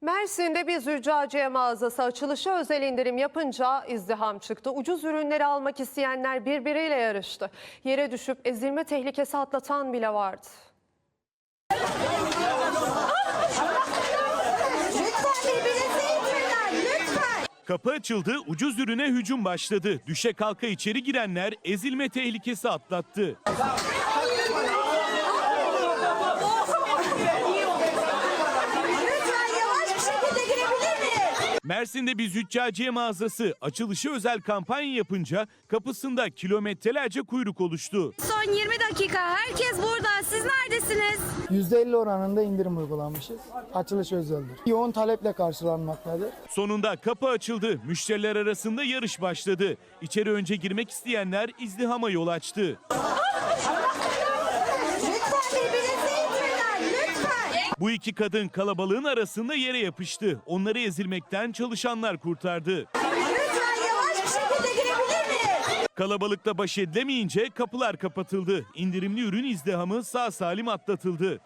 Mersin'de bir züccaciye mağazası açılışı özel indirim yapınca izdiham çıktı. Ucuz ürünleri almak isteyenler birbiriyle yarıştı. Yere düşüp ezilme tehlikesi atlatan bile vardı. Kapı açıldı, ucuz ürüne hücum başladı. Düşe kalka içeri girenler ezilme tehlikesi atlattı. Lütfen yavaş bir şekilde girebilir miyiz? Mersin'de bir züccaciye mağazası açılışı özel kampanya yapınca kapısında kilometrelerce kuyruk oluştu. Son 20 dakika herkes burada. Siz neredesiniz? %50 oranında indirim uygulamışız. Açılış özeldir. Yoğun taleple karşılanmaktadır. Sonunda kapı açıldı. Müşteriler arasında yarış başladı. İçeri önce girmek isteyenler izdihama yol açtı. Lütfen. Lütfen. Bu iki kadın kalabalığın arasında yere yapıştı. Onları ezilmekten çalışanlar kurtardı. Lütfen yavaş bir şekilde girebilir miyiz? Kalabalıkla baş edilemeyince kapılar kapatıldı. İndirimli ürün izdihamı sağ salim atlatıldı.